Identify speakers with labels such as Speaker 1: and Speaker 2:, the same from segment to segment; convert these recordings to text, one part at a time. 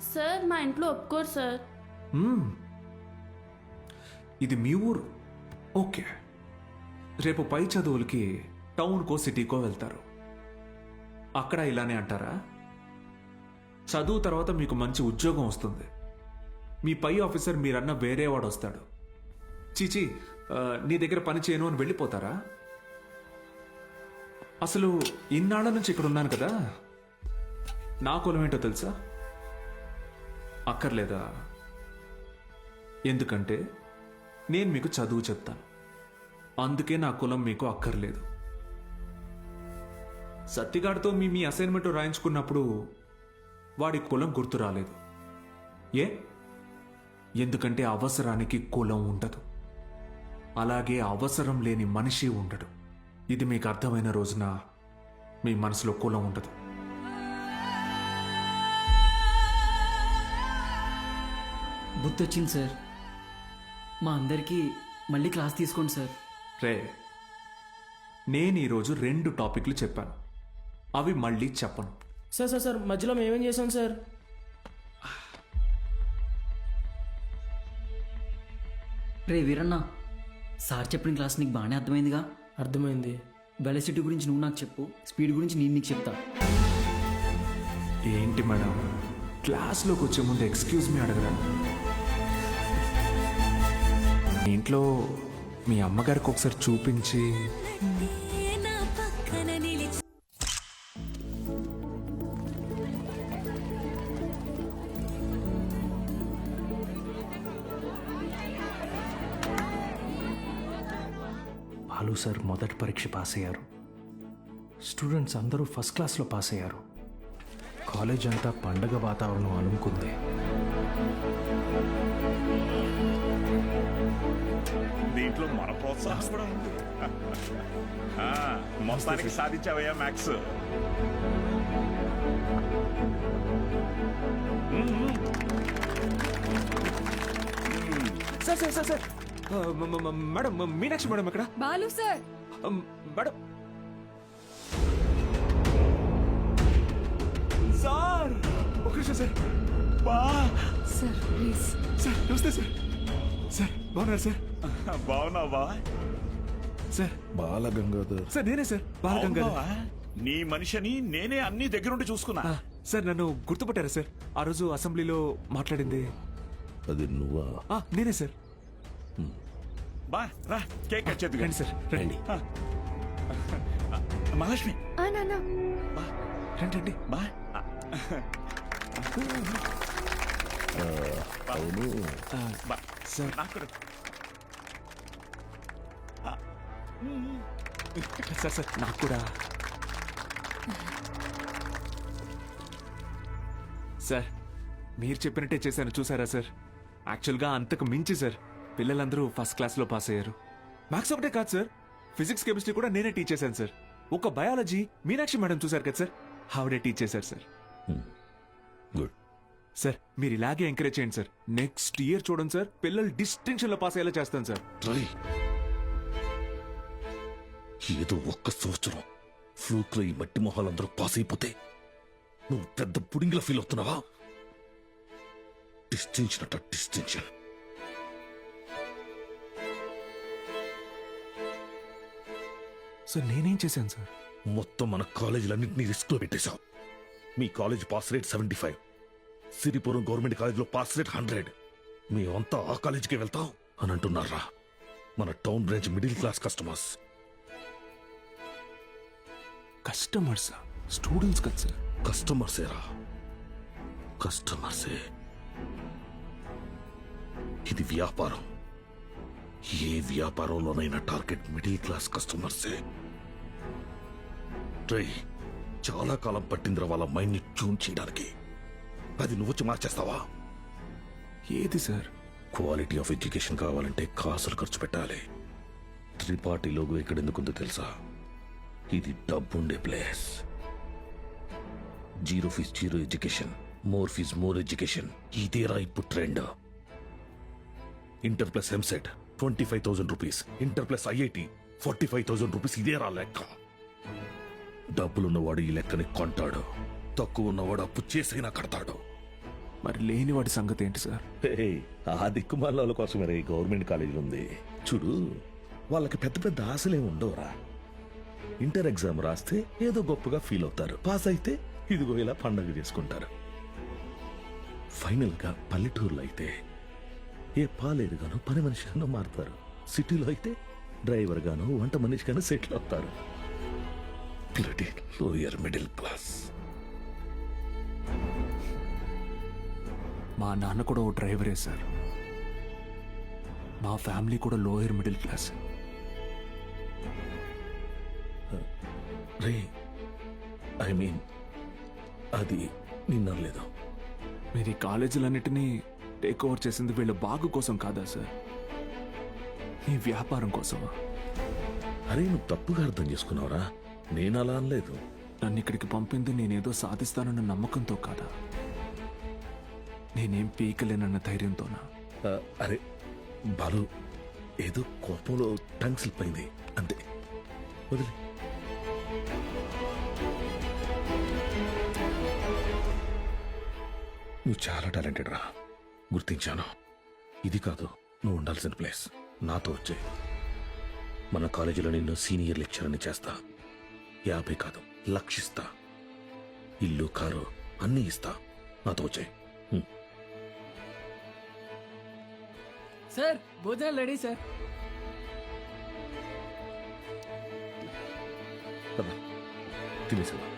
Speaker 1: Sir మా ఇంట్లో ఒప్పుకోరు సార్
Speaker 2: hmm. ఇది మీ ఊరు? ఓకే. రేపు పై చదువులకి టౌన్కో సిటీకో వెళ్తారు. అక్కడ ఇలానే అంటారా? చదువు తర్వాత మీకు మంచి ఉద్యోగం వస్తుంది. మీ పై ఆఫీసర్ మీరన్న వేరే వాడు వస్తాడు చీచి నీ దగ్గర పని చేయను అని వెళ్ళిపోతారా? అసలు ఇన్నాళ్ళ నుంచి ఇక్కడ ఉన్నాను కదా. నా కులం ఏంటో తెలుసా? అక్కర్లేదా? ఎందుకంటే నేను మీకు చదువు చెప్తాను. అందుకే నా కులం మీకు అక్కర్లేదు. సత్తిగాడితో మీ మీ అసైన్మెంట్ రాయించుకున్నప్పుడు వాడి కులం గుర్తు రాలేదు. ఏ? ఎందుకంటే అవసరానికి కులం ఉండదు. అలాగే అవసరం లేని మనిషి ఉండడు. ఇది మీకు అర్థమైన రోజున మీ మనసులో కులం ఉండదు.
Speaker 3: బుద్ధి వచ్చింది సార్. మా అందరికీ మళ్ళీ క్లాస్ తీసుకోండి సార్.
Speaker 2: రే నేను ఈరోజు రెండు టాపిక్లు చెప్పాను. అవి మళ్ళీ చెప్పను.
Speaker 4: సార్ సార్ సార్ మధ్యలో మేమేం చేసాం సార్?
Speaker 3: రే వీరన్న సార్ చెప్పిన క్లాస్ నీకు బాగానే అర్థమైందిగా?
Speaker 4: అర్థమైంది.
Speaker 3: వెలసిటీ గురించి నువ్వు నాకు చెప్పు స్పీడ్ గురించి నేను నీకు చెప్తా.
Speaker 2: ఏంటి మేడం? క్లాస్లోకి వచ్చే ముందు ఎక్స్క్యూజ్ మీ అడగరా? ఇంట్లో మీ అమ్మగారికి ఒకసారి చూపించి.
Speaker 5: బాలు సార్ మొదటి పరీక్ష పాస్ అయ్యారు. స్టూడెంట్స్ అందరూ ఫస్ట్ క్లాస్లో పాస్ అయ్యారు. కాలేజ్ అంతా పండగ వాతావరణం అలుముకుంది
Speaker 6: దీంట్లో మన ప్రోత్సాహం కూడా ఉంది. ఆ, మొత్తానికి సాధించావయ్యా Max
Speaker 2: sir sir sir sir. Madam Meenakshi madam ఎక్కడ?
Speaker 7: బాలు సార్.
Speaker 2: మేడం. సార్! ఒక నిమిషం సార్.
Speaker 6: బా!
Speaker 7: Sir please.
Speaker 2: సార్ నమస్తే సార్. సార్ బాగున్నారు సార్?
Speaker 6: బాగున్నావా?
Speaker 2: సార్.
Speaker 8: బాలగంగాధర్.
Speaker 2: సార్ నేనే సార్. బాలగంగాధర్.
Speaker 6: బాగున్నావా? నీ మనిషిని నేనే అన్ని దగ్గరుండి చూసుకున్నా.
Speaker 2: ఆ, సార్ నన్ను గుర్తుపట్టారా సార్? ఆ రోజు అసెంబ్లీలో మాట్లాడింది.
Speaker 8: అది నువ్వా?
Speaker 2: ఆ, నేనే సార్.
Speaker 6: బా రా కేక్ కట్ చేద్దుగా.
Speaker 2: రండి సార్ రండి.
Speaker 6: మహాలక్ష్మి.
Speaker 7: నాన్న.
Speaker 2: రండి రండి.
Speaker 6: బా.
Speaker 8: అవును.
Speaker 2: ఆ,
Speaker 6: బా
Speaker 2: సార్.
Speaker 6: నాకు కూడా.
Speaker 2: సార్ సార్ నాకు కూడా. సార్ మీరు చెప్పినట్టే చేశాను. చూసారా సార్? యాక్చువల్గా అంతకు మించి సార్. పిల్లలందరూ ఫస్ట్ క్లాస్లో పాస్ అయ్యారు. మ్యాథ్స్ ఒకటే కాదు సార్. ఫిజిక్స్ కెమిస్ట్రీ కూడా నేనే టీచ్ చేశాను సార్. ఒక బయాలజీ మీనాక్షి మేడం చూశారు కదా సార్? ఆవిడే టీచ్ చేశారు సార్.
Speaker 8: గుడ్
Speaker 2: సార్ మీరు ఇలాగే ఎంకరేజ్ చేయండి సార్. నెక్స్ట్ ఇయర్ చూడండి సార్. పిల్లలు డిస్టింక్షన్లో పాస్ అయ్యేలా చేస్తాను సార్.
Speaker 8: ట్రై ఏదో ఒక్క సంవత్సరం ఫ్లూక్లో ఈ మట్టి మొహాలందరూ పాస్ అయిపోతే నువ్వు పెద్ద పుడింగిలా ఫీల్ అవుతున్నావా? డిస్టింక్షన్ అట డిస్టింక్షన్.
Speaker 2: సార్ నేనేం చేశాను సార్?
Speaker 8: మొత్తం మన కాలేజీలన్నింటినీ రిస్క్లో పెట్టేశావు. మీ college pass rate seventy five. Siripuram government కాలేజీలో పాస్ రేట్ హండ్రెడ్. మేమంతా ఆ కాలేజీకి వెళ్తాం అని అంటున్నారా? మన town branch middle class customers.
Speaker 2: Customers students కదా సార్.
Speaker 8: కస్టమర్సేరా కస్టమర్సే ఇది వ్యాపారం. ఏ వ్యాపారంలోనైనా టార్గెట్ మిడిల్ క్లాస్ కస్టమర్సే ట్రై చాలా కాలం పట్టిందిరా వాళ్ళ మైండ్ని ట్యూన్ చేయడానికి. అది నువ్వు వచ్చి మార్చేస్తావా?
Speaker 2: ఏది సార్?
Speaker 8: క్వాలిటీ ఆఫ్ ఎడ్యుకేషన్ కావాలంటే కాసులు ఖర్చు పెట్టాలి. త్రిపాఠి లోగో ఇక్కడ ఎందుకుందో తెలుసా? ఇది డబ్బుండే place zero fees zero education more fees more education. ఇదేరా ఇప్పుడు trend. Inter plus EAMCET twenty five thousand rupees. Inter plus IIT forty five thousand rupees. ఇదేరా లెక్క. డబ్బులున్నవాడు ఈ లెక్కని కొంటాడు. తక్కువ ఉన్నవాడు అప్పు చేసైనా కడతాడు.
Speaker 2: మరి లేని వాటి సంగతి ఏంటి సార్?
Speaker 8: ఆ దిక్కుమాల కోసం గవర్నమెంట్ కాలేజీలు ఉంది చూడు వాళ్ళకి పెద్ద పెద్ద ఆశలేం ఉండవురా. ఇంటర్ ఎగ్జామ్ రాస్తే ఏదో గొప్పగా ఫీల్ అవుతారు. పాస్ అయితే ఇదిగో ఇలా పండగ చేసుకుంటారు. ఫైనల్గా పల్లెటూరులో అయితే ఏ పాలేరుగానో పని మనిషిగానో మారుతారు. సిటీలో అయితే డ్రైవర్ గానో వంట మనిషిగానో సెటిల్ అవుతారు. Lower middle class.
Speaker 2: మా నాన్న కూడా ఓ డ్రైవరే సార్. మా ఫ్యామిలీ కూడా లోయర్ మిడిల్ క్లాస్.
Speaker 8: రే ఐ మీన్ అది నిన్నలేదు
Speaker 2: మీరు ఈ కాలేజీలన్నిటినీ టేక్ ఓవర్ చేసింది వీళ్ళ బాగు కోసం కాదా సార్ మీ వ్యాపారం కోసమా
Speaker 8: అరే నువ్వు తప్పుగా అర్థం చేసుకున్నావురా. నేను అలా అనలేదు.
Speaker 2: నన్ను ఇక్కడికి పంపింది నేనేదో సాధిస్తానన్న నమ్మకంతో కాదా? నేనేం పీకలేనన్న ధైర్యంతోనా?
Speaker 8: ఆ, అరే బాలు ఏదో కోపంలో టంగ్ స్లిప్ అయింది. అంతే. వదిలే. నువ్వు చాలా టాలెంటెడ్ రా. గుర్తించాను. ఇది కాదు నువ్వు ఉండాల్సిన ప్లేస్. నాతో వచ్చే. మన కాలేజీలో నిన్ను సీనియర్ లెక్చరర్ని చేస్తా. యాభై కాదు లక్షిస్తా. ఇల్లు కారు అన్నీ ఇస్తా. నాతో వచ్చే.
Speaker 3: సార్ భోజనాలు రెడీ సార్.
Speaker 8: తినేసా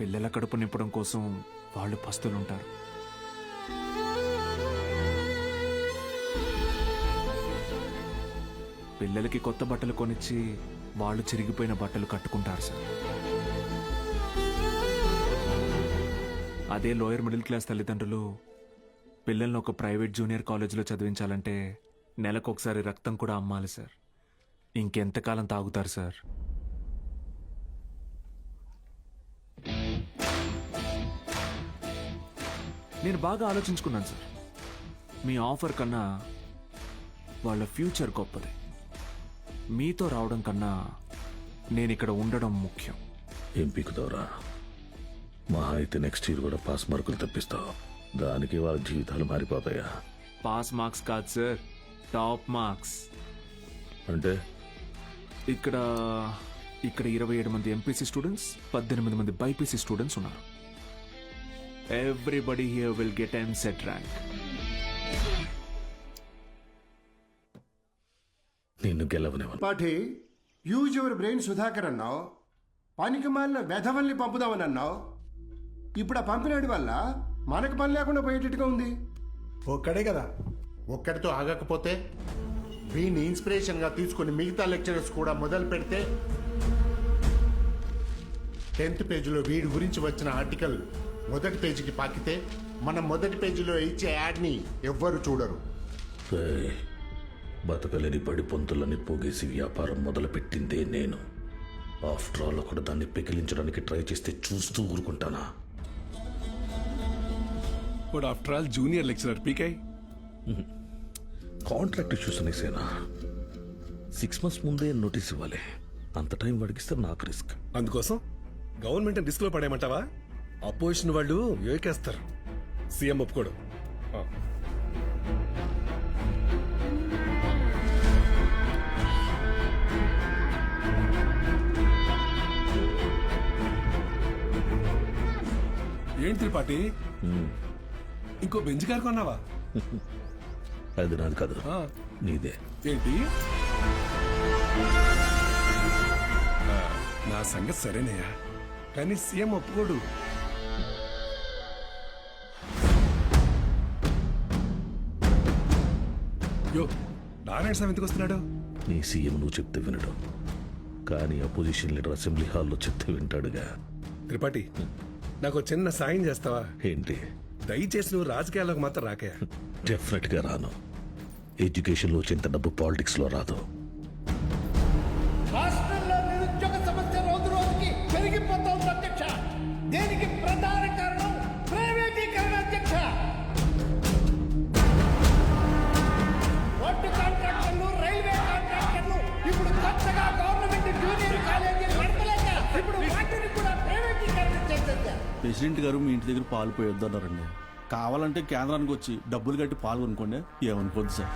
Speaker 2: పిల్లల కడుపు నింపడం కోసం వాళ్ళు పస్తులుంటారు. పిల్లలకి కొత్త బట్టలు కొనిచ్చి వాళ్ళు చిరిగిపోయిన బట్టలు కట్టుకుంటారు సార్. అదే లోయర్ మిడిల్ క్లాస్ తల్లిదండ్రులు పిల్లల్ని ఒక ప్రైవేట్ జూనియర్ కాలేజీలో చదివించాలంటే నెలకు ఒకసారి రక్తం కూడా అమ్మాలి సార్. ఇంకెంతకాలం తాగుతారు సార్? నేను బాగా ఆలోచించుకున్నాను సార్. మీ ఆఫర్ కన్నా వాళ్ళ ఫ్యూచర్ గొప్పది. మీతో రావడం కన్నా నేను ఇక్కడ ఉండడం ముఖ్యం.
Speaker 8: ఏం పీకుతావురా మహా అయితే నెక్స్ట్ ఇయర్ కూడా పాస్ మార్కులు తెప్పిస్తావు. దానికి వాళ్ళ జీవితాలు మారిపోతాయా?
Speaker 2: పాస్ మార్క్స్ కాదు సార్. టాప్ మార్క్స్
Speaker 8: అంటే?
Speaker 2: ఇక్కడ ఇక్కడ ఇరవై ఏడు మంది ఎంపీసీ స్టూడెంట్స్ పద్దెనిమిది మంది బైపీసీ స్టూడెంట్స్ ఉన్నారు. Everybody here will get EAMCET rank
Speaker 8: నిన్ను గెలవనివ్వను.
Speaker 9: పాఠి యూజ్ యువర్ బ్రెయిన్ సుధాకర్ అన్నావు. పనికి మాలిన వెధవల్ని పంపుదామని అన్నావు. ఇప్పుడు ఆ పంపినాడి వల్ల మనకు పని లేకుండా పోయేటట్టుగా ఉంది.
Speaker 10: ఒక్కడే కదా. ఒక్కడితో ఆగకపోతే వీడిని ఇన్స్పిరేషన్గా తీసుకుని మిగతా లెక్చరర్స్ కూడా మొదలు పెడితే టెన్త్ పేజీలో వీడి గురించి వచ్చిన ఆర్టికల్ మొదటి పేజీకి పాకితే మనం మొదటి పేజీలో ఇచ్చే యాడ్ని ఎవ్వరు చూడరు.
Speaker 8: బతకలేని పడి పొంతులని పోగేసి వ్యాపారం మొదలుపెట్టిందే నేను. ఆఫ్టర్ ఆల్ ఒకడు దాన్ని పెకిలించడానికి ట్రై చేస్తే చూస్తూ ఊరుకుంటానా?
Speaker 11: But after all junior lecturer PK
Speaker 8: contract issues అనేసేనా సిక్స్ మంత్స్ ముందే నోటీస్ ఇవ్వాలి. అంత టైం వడికిస్తే నాకు రిస్క్
Speaker 11: అందుకోసం గవర్నమెంట్ రిస్క్లో పడేయమంటావా? అపోజిషన్ వాళ్ళు యోకేస్తారు సీఎం ఒప్పుకోడు. ఏంటి త్రిపాఠి? ఇంకో బెంచ్ కారు కొన్నావా?
Speaker 8: అది నాది కాదు. నీదే.
Speaker 11: ఏంటి? నా సంగతి సరేనయ్యా. కానీ సీఎం ఒప్పుకోడు. నారాయణ స్వామి ఎందుకు వస్తున్నాడు?
Speaker 8: నీ సీఎం నువ్వు చెప్తే వినడు. కానీ అపోజిషన్ లీడర్ అసెంబ్లీ హాల్లో చెప్తే వింటాడుగా.
Speaker 11: త్రిపాఠి నాకు చిన్న సాయం చేస్తావా?
Speaker 8: ఏంటి?
Speaker 11: దయచేసి నువ్వు రాజకీయాల్లోకి మాత్రం రాకయా
Speaker 8: డెఫినెట్గా రాను. ఎడ్యుకేషన్లో వచ్చేంత డబ్బు పాలిటిక్స్లో రాదు.
Speaker 12: రాష్ట్రంలో నిరుద్యోగ సమస్య రోజు రోజుకి పెరిగిపోతోంది అధ్యక్ష. దీనికి ప్రధాన కారణం
Speaker 13: ప్రెసిడెంట్ గారు మీ ఇంటి దగ్గర పాలు పోయొద్దన్నారండి. కావాలంటే కేంద్రానికి వచ్చి డబ్బులు కట్టి పాలు కొనుక్కోండి. ఏమనుకోద్దు సార్.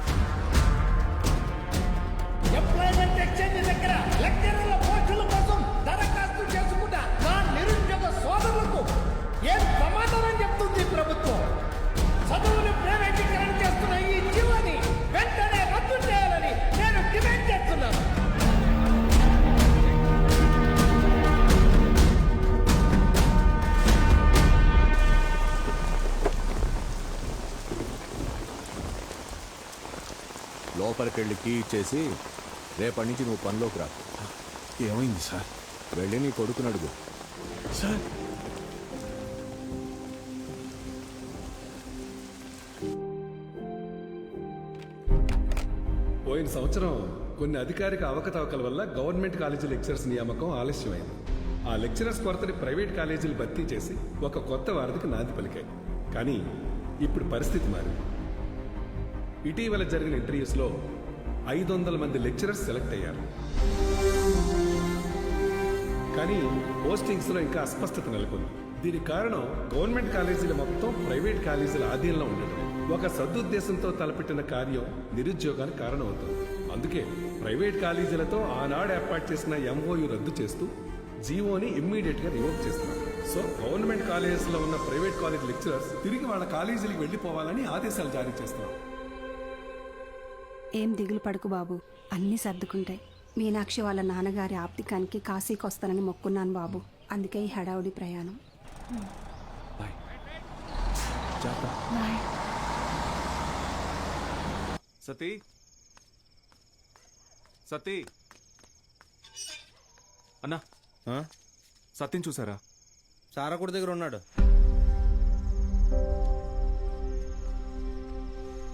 Speaker 13: లోపలికి వెళ్ళి కీ ఇచ్చేసి రేపటి నుంచి నువ్వు పనిలోకి రా.
Speaker 11: ఏమైంది సార్?
Speaker 13: వెళ్ళి నీ కొడుకుని అడుగు.
Speaker 11: సార్? పోయిన సంవత్సరం కొన్ని అధికారిక అవకతవకల వల్ల గవర్నమెంట్ కాలేజీ లెక్చరర్స్ నియామకం ఆలస్యమైంది. ఆ లెక్చరర్స్ కొరతని ప్రైవేట్ కాలేజీలు భర్తీ చేసి ఒక కొత్త వారధికి నాంది పలికాయి. కానీ ఇప్పుడు పరిస్థితి మారింది. ఇటీవల జరిగిన ఇంటర్వ్యూస్లో ఐదు వందల మంది లెక్చరర్స్ సెలెక్ట్ అయ్యారు. కానీ పోస్టింగ్స్లో ఇంకా అస్పష్టత నెలకొంది. దీనికి కారణం గవర్నమెంట్ కాలేజీల మొత్తం ప్రైవేట్ కాలేజీల ఆధీనంలో ఉండటం. ఒక సదుద్దేశంతో తలపెట్టిన కార్యం నిరుద్యోగానికి కారణమవుతుంది. అందుకే ప్రైవేట్ కాలేజీలతో ఆనాడు ఏర్పాటు చేసిన ఎంఓయు రద్దు చేస్తూ జీవోని ఇమ్మీడియట్గా రివోక్ చేస్తున్నారు. సో గవర్నమెంట్ కాలేజెస్లో ఉన్న ప్రైవేట్ కాలేజ్ లెక్చరర్స్ తిరిగి వాళ్ళ కాలేజీలకు వెళ్ళిపోవాలని ఆదేశాలు జారీ చేస్తున్నారు.
Speaker 7: ఏం దిగులు పడకు బాబు. అన్నీ సర్దుకుంటాయి. మీనాక్షి వాళ్ళ నాన్నగారి ఆప్తికానికి కాశీకి వస్తానని మొక్కున్నాను బాబు. అందుకే ఈ హడావుడి ప్రయాణం.
Speaker 2: సతీ. సతీ. అన్నా. సత్యం చూసారా?
Speaker 13: సారా కూడా దగ్గర ఉన్నాడు.